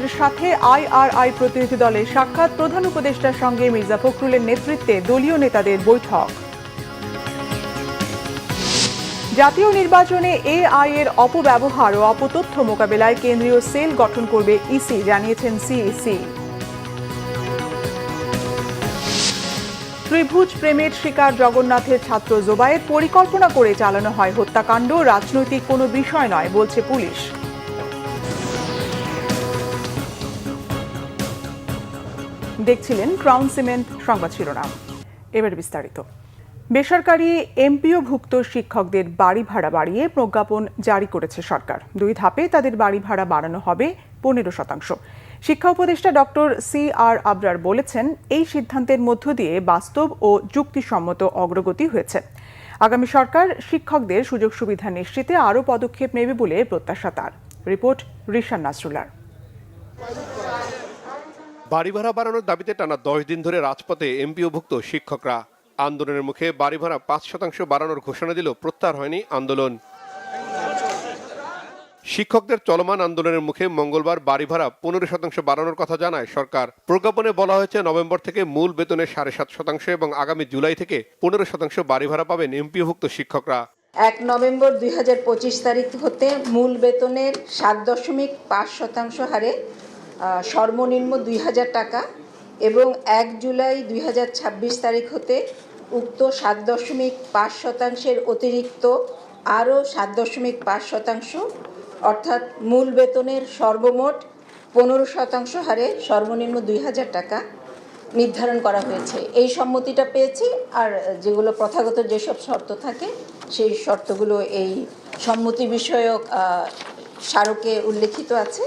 শিক্ষকদের সাথে আইআরআই প্রতিনিধি দলের সাক্ষাৎ প্রধান উপদেষ্টার সঙ্গে মির্জা ফখরুলের নেতৃত্বে দলীয় নেতাদের বৈঠক। জাতীয় নির্বাচনে এআই এর অপব্যবহার ও অপতথ্য মোকাবেলায় কেন্দ্রীয় সেল গঠন করবে ইসি, জানিয়েছেন সিইসি। ত্রিভুজ প্রেমের শিকার জগন্নাথের ছাত্র জোবায়ের পরিকল্পনা করে চালানো হয় হত্যাকাণ্ড। রাজনৈতিক কোনো বিষয় নয়, বলছে পুলিশ। দেখছিলেন ক্রাউন সিমেন্ট সংবাদ শিরোনাম। এবার বিস্তারিত। বেসরকারি এমপিওভুক্ত শিক্ষকদের বাড়ি ভাড়া বাড়িয়ে প্রজ্ঞাপন জারি করেছে সরকার। দুই ধাপে তাদের বাড়ি ভাড়া বাড়ানো হবে পনেরো শতাংশ। শিক্ষা উপদেষ্টা ডক্টর সি আর আবরার বলেছেন, এই সিদ্ধান্তের মধ্য দিয়ে বাস্তব ও যুক্তিসম্মত অগ্রগতি হয়েছে। আগামী সরকার শিক্ষকদের সুযোগ সুবিধা নিশ্চিতে আরও পদক্ষেপ নেবে বলে প্রত্যাশা তার। রিপোর্ট রিশান নাসরুলার বাড়ি ভাড়া বাড়ানোর দাবিতে টানা দশ দিন ধরে রাজপথে এমপিওভুক্ত শিক্ষকরা। আন্দোলনের মুখে বাড়ি ভাড়া পাঁচ শতাংশ বাড়ানোর ঘোষণা দিল প্রত্যাহার হয়নি আন্দোলন। শিক্ষকদের চলমান আন্দোলনের মুখে মঙ্গলবার বাড়ি ভাড়া পনেরো শতাংশ বাড়ানোর কথা জানায় সরকার। প্রজ্ঞাপনে বলা হয়েছে, নভেম্বর থেকে মূল বেতনের সাড়ে সাত শতাংশ এবং আগামী জুলাই থেকে পনেরো শতাংশ বাড়ি ভাড়া পাবেন এমপিওভুক্ত শিক্ষকরা। এক নভেম্বর দুই হাজার পঁচিশ তারিখ হতে মূল বেতনের সাত দশমিক পাঁচ শতাংশ হারে সর্বনিম্ন দুই হাজার টাকা এবং এক জুলাই দুই হাজার ছাব্বিশ তারিখ হতে উক্ত সাত দশমিক পাঁচ শতাংশের অতিরিক্ত আরও সাত দশমিক পাঁচ শতাংশ, অর্থাৎ মূল বেতনের সর্বমোট পনেরো শতাংশ হারে সর্বনিম্ন দুই হাজার টাকা নির্ধারণ করা হয়েছে। এই সম্মতিটা পেয়েছি, আর যেগুলো প্রথাগত যেসব শর্ত থাকে, সেই শর্তগুলো এই সম্মতি বিষয়ক স্মারকে উল্লেখিত আছে।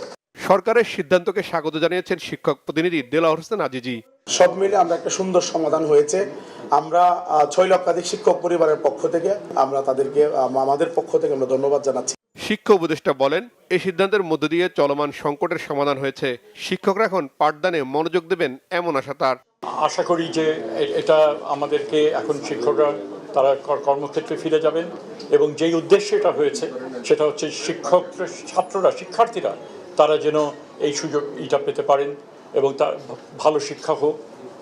সরকারের সিদ্ধান্তকে স্বাগত জানিয়েছেন শিক্ষক প্রতিনিধি দেলাওয়ার হোসেন আজিজি। সব মিলে আমরা একটা সুন্দর সমাধান হয়েছে। আমরা ছয় লক্ষাধিক শিক্ষক পরিবারের পক্ষ থেকে আমরা তাদেরকে আমাদের পক্ষ থেকে আমরা ধন্যবাদ জানাচ্ছি। শিক্ষা উপদেষ্টা বলেন এই সিদ্ধান্তের মধ্য দিয়ে চলমান সংকটের সমাধান হয়েছে। শিক্ষকরা এখন পাঠদানে মনোযোগ দেবেন এমন আশা তার। আশা করি যে এটা আমাদেরকে এখন শিক্ষকরা তারা কর্মক্ষেত্রে ফিরে যাবেন এবং যেই উদ্দেশ্যে এটা হয়েছে সেটা হচ্ছে শিক্ষক ছাত্ররা শিক্ষার্থীরা তারা যেন এই সুযোগ এটা পেতে পারেন এবং তার ভালো শিক্ষা হোক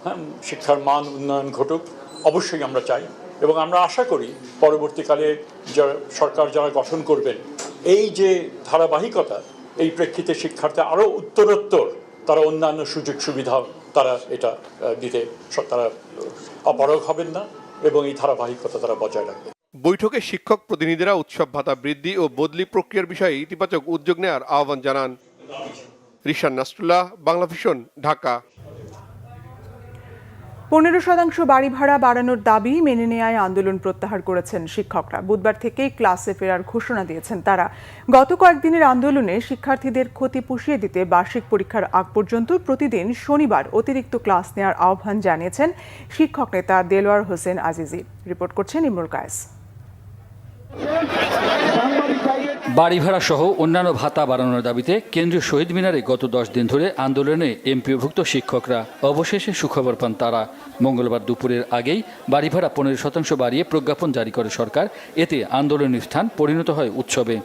হ্যাঁ শিক্ষার মান উন্নয়ন ঘটুক, অবশ্যই আমরা চাই। এবং আমরা আশা করি পরবর্তীকালে যারা সরকার যারা গঠন করবেন, এই যে ধারাবাহিকতা, এই প্রেক্ষিতে শিক্ষার্থী আরও উত্তরোত্তর, তারা অন্যান্য সুযোগ সুবিধা তারা এটা দিতে তারা অপারগ হবেন না এবং এই ধারাবাহিকতা তারা বজায় রাখবে বৈঠকে শিক্ষক প্রতিনিধিরা উৎসব, ভাতা বৃদ্ধি ও বদলি প্রক্রিয়ার বিষয়ে ইতিবাচক উদ্যোগ নেওয়ার আহ্বান জানান। রিশান নাসরুল্লাহ, বাংলা ভিশন, ঢাকা। পনেরো শতাংশ বাড়ি ভাড়া বাড়ানোর দাবি মেনে নেয় আন্দোলন প্রত্যাহার করেছেন শিক্ষকরা। বুধবার থেকেই ক্লাসে ফেরার ঘোষণা দিয়েছেন তারা। গত কয়েকদিনের আন্দোলনে শিক্ষার্থীদের ক্ষতি পুষিয়ে দিতে বার্ষিক পরীক্ষার আগ পর্যন্ত প্রতিদিন শনিবার অতিরিক্ত ক্লাস নেওয়ার আহ্বান জানিয়েছেন শিক্ষক নেতা দেলোয়ার হোসেন আজিজি। রিপোর্ট করছেন ইমরুল কায়েস। বাড়ি ভাড়া সহ অন্যান্য ভাতা বাড়ানোর দাবিতে কেন্দ্রীয় শহীদ মিনারে গত দশ দিন ধরে আন্দোলনে এমপিওভুক্ত শিক্ষকরা অবশেষে সুখবর পান তারা। মঙ্গলবার দুপুরের আগেই বাড়ি ভাড়া পনেরো শতাংশ বাড়িয়ে প্রজ্ঞাপন জারি করে সরকার। এতে আন্দোলনের স্থান পরিণত হয় উৎসবে।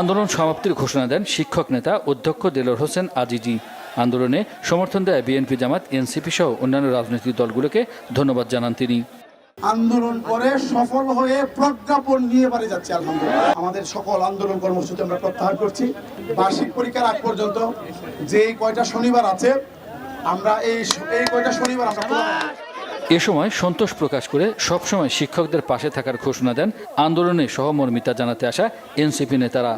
আন্দোলন সমাপ্তির ঘোষণা দেন শিক্ষক নেতা অধ্যক্ষ দেলোর হোসেন আজিজি। আন্দোলনে সমর্থন দেয় বিএনপি জামাত, এনসিপি সহ অন্যান্য রাজনৈতিক দলগুলোকে ধন্যবাদ জানান তিনি। আন্দোলন করে সফল হয়ে প্রজ্ঞাপন নিয়ে বাড়ি যাচ্ছে আলহামদুলিল্লাহ। আমাদের সকল আন্দোলন কর্মসূচি আমরা প্রত্যাহার করছি। বার্ষিক পরীক্ষার আগ পর্যন্ত যে কয়টা শনিবার আছে আমরা এই এই কয়টা শনিবার আমরা এ সময় সন্তোষ প্রকাশ করে সবসময় শিক্ষকদের পাশে থাকার ঘোষণা দেন আন্দোলনে সহমর্মিতা জানাতে আসা এনসিপি নেতারা।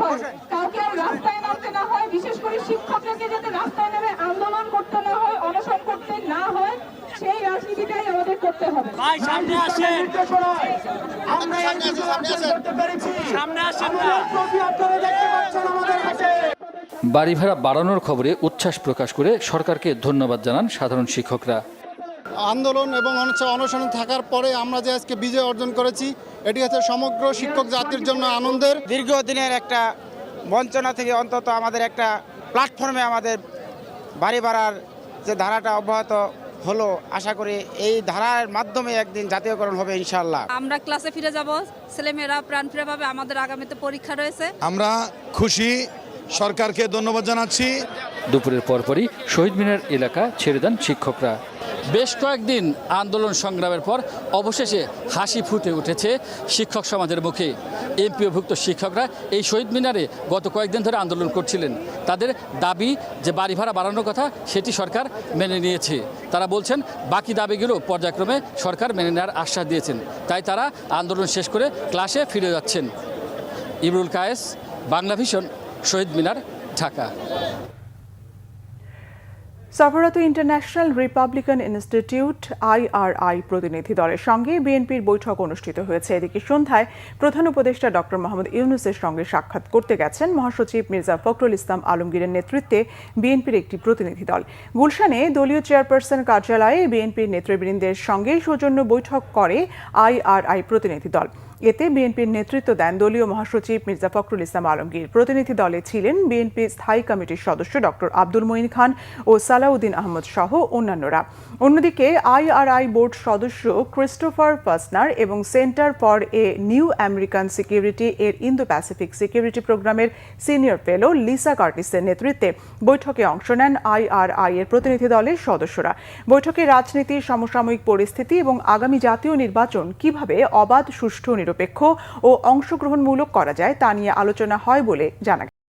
হয়। হয় বিশেষ করে শিক্ষকদেরকে যাতে রাস্তায় নেমে আন্দোলন করতে না হয় অনশন করতে না হয় আমাদের করতে হবে। সামনে আসেন। আমরা এই কিছু অর্জন করতে পেরেছি। সামনে আসেন না। ট্রফি আপনারা দেখতে পাচ্ছেন আমাদের কাছে বাড়ি ভাড়া বাড়ানোর খবরে উচ্ছ্বাস প্রকাশ করে সরকারকে ধন্যবাদ জানান সাধারণ শিক্ষকরা। আন্দোলন এবং অনশন অনশনে থাকার পরে আমরা যে আজকে বিজয় অর্জন করেছি এটি হচ্ছে সমগ্র শিক্ষক জাতির জন্য আনন্দের। দীর্ঘদিনের একটা বঞ্চনা থেকে অন্তত আমাদের একটা প্ল্যাটফর্মে আমাদের বাড়ি ভাড়ার যে ধারাটা অব্যাহত হলো আশা করি এই ধারার মাধ্যমে একদিন জাতীয়করণ হবে ইনশাল্লাহ আমরা ক্লাসে ফিরে যাব ছেলেমেয়েরা প্রাণ ফিরে পাবে আমাদের আগামীতে পরীক্ষা রয়েছে। আমরা খুশি সরকারকে ধন্যবাদ জানাচ্ছি। দুপুরের পরপরই শহীদ মিনার এলাকা ছেড়ে দেন শিক্ষকরা। বেশ কয়েকদিন আন্দোলন সংগ্রামের পর অবশেষে হাসি ফুটে উঠেছে শিক্ষক সমাজের মুখে। এমপিওভুক্ত শিক্ষকরা এই শহীদ মিনারে গত কয়েকদিন ধরে আন্দোলন করছিলেন। তাদের দাবি যে বাড়ি ভাড়া বাড়ানোর কথা সেটি সরকার মেনে নিয়েছে। তারা বলছেন, বাকি দাবিগুলো পর্যায়ক্রমে সরকার মেনে নেওয়ার আশ্বাস দিয়েছেন। তাই তারা আন্দোলন শেষ করে ক্লাসে ফিরে যাচ্ছেন। ইমরুল কায়েস বাংলা ভিশন শহীদ মিনার, ঢাকা। সফরত ইন্টারন্যাশনাল রিপাবলিকান ইনস্টিটিউট আইআরআই প্রতিনিধি দলের সঙ্গে বিএনপির বৈঠক অনুষ্ঠিত হয়েছে। এদিকে সন্ধ্যায় প্রধান উপদেষ্টা ডক্টর মোহাম্মদ ইউনুসের সঙ্গে সাক্ষাৎ করতে গেছেন মহাসচিব মির্জা ফখরুল ইসলাম আলমগীরের নেতৃত্বে বিএনপির একটি প্রতিনিধি দল। গুলশানে দলীয় চেয়ারপারসন কার্যালয়ে বিএনপির নেতৃবৃন্দের সঙ্গে সৌজন্য বৈঠক করে আইআরআই প্রতিনিধি দল। এতে বিএনপির নেতৃত্ব দেন দলীয় মহাসচিব মির্জা ফখরুল ইসলাম আলমগীর। প্রতিনিধি দলে ছিলেন বিএনপি স্থায়ী কমিটির সদস্য ডক্টর আব্দুল মঈন খান ও সালাউদ্দিন আহমদ সহ অন্যান্যরা। অন্যদিকে আইআরআই বোর্ড সদস্য ক্রিস্টোফার ফাসনার এবং Center for a New American Security এর ইন্দো প্যাসিফিক সিকিউরিটি প্রোগ্রামের সিনিয়র ফেলো লিসা কার্টিসের নেতৃত্বে বৈঠকে অংশ নেন আইআরআই এর প্রতিনিধি দলের সদস্যরা। বৈঠকে রাজনীতি, সমসাময়িক পরিস্থিতি এবং আগামী জাতীয় নির্বাচন কীভাবে অবাধ, সুষ্ঠু নিরপেক্ষ ও অংশগ্রহণমূলক করা যায় তা নিয়ে আলোচনা হয় বলে জানা